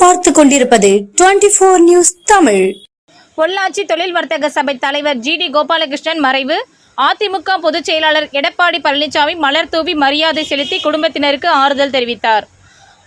பார்த்து கொண்டிருப்பது twenty four news Tamil. Pollachi தொழில் வர்த்தக சபை தலைவர் ஜி டி கோபாலகிருஷ்ணன் மறைவு. அதிமுக பொதுச் செயலாளர் எடப்பாடி பழனிசாமி மலர் தூவி மரியாதை செலுத்தி குடும்பத்தினருக்கு ஆறுதல் தெரிவித்தார்.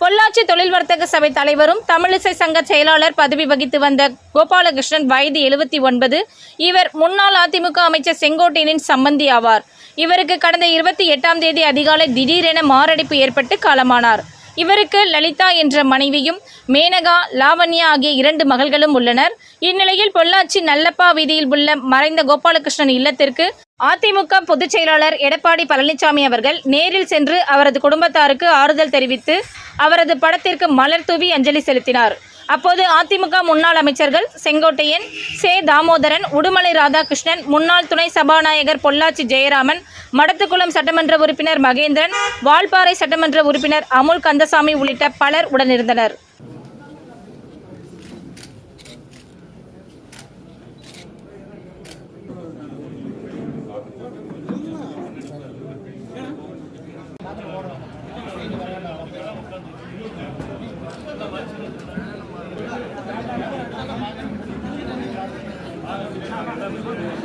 பொள்ளாச்சி தொழில் வர்த்தக சபை தலைவரும் தமிழிசை சங்க செயலாளர் பதவி வகித்து வந்த கோபாலகிருஷ்ணன் வயது எழுபத்தி ஒன்பது. இவர் முன்னாள் அதிமுக அமைச்சர் செங்கோட்டையனின் சம்பந்தி ஆவார். இவருக்கு கடந்த இருபத்தி எட்டாம் தேதி அதிகாலை திடீரென மாரடைப்பு ஏற்பட்டு காலமானார். இவருக்கு லலிதா என்ற மனைவியும் மேனகா லாவண்யா ஆகிய இரண்டு மகள்களும் உள்ளனர். இந்நிலையில் பொள்ளாச்சி நல்லப்பா வீதியில் உள்ள மறைந்த கோபாலகிருஷ்ணன் இல்லத்திற்கு அதிமுக பொதுச் செயலாளர் எடப்பாடி பழனிசாமி அவர்கள் நேரில் சென்று அவரது குடும்பத்தாருக்கு ஆறுதல் தெரிவித்து அவரது படத்திற்கு மலர் தூவி அஞ்சலி செலுத்தினார். அப்போது அதிமுக முன்னாள் அமைச்சர்கள் செங்கோட்டையன் சே. தாமோதரன் உடுமலை ராதாகிருஷ்ணன் முன்னாள் துணை சபாநாயகர் பொள்ளாச்சி ஜெயராமன் மடத்துக்குளம் சட்டமன்ற உறுப்பினர் மகேந்திரன் வால்பாறை சட்டமன்ற உறுப்பினர் அமுல் கந்தசாமி உள்ளிட்ட பலர் உடனிருந்தனர். Gracias.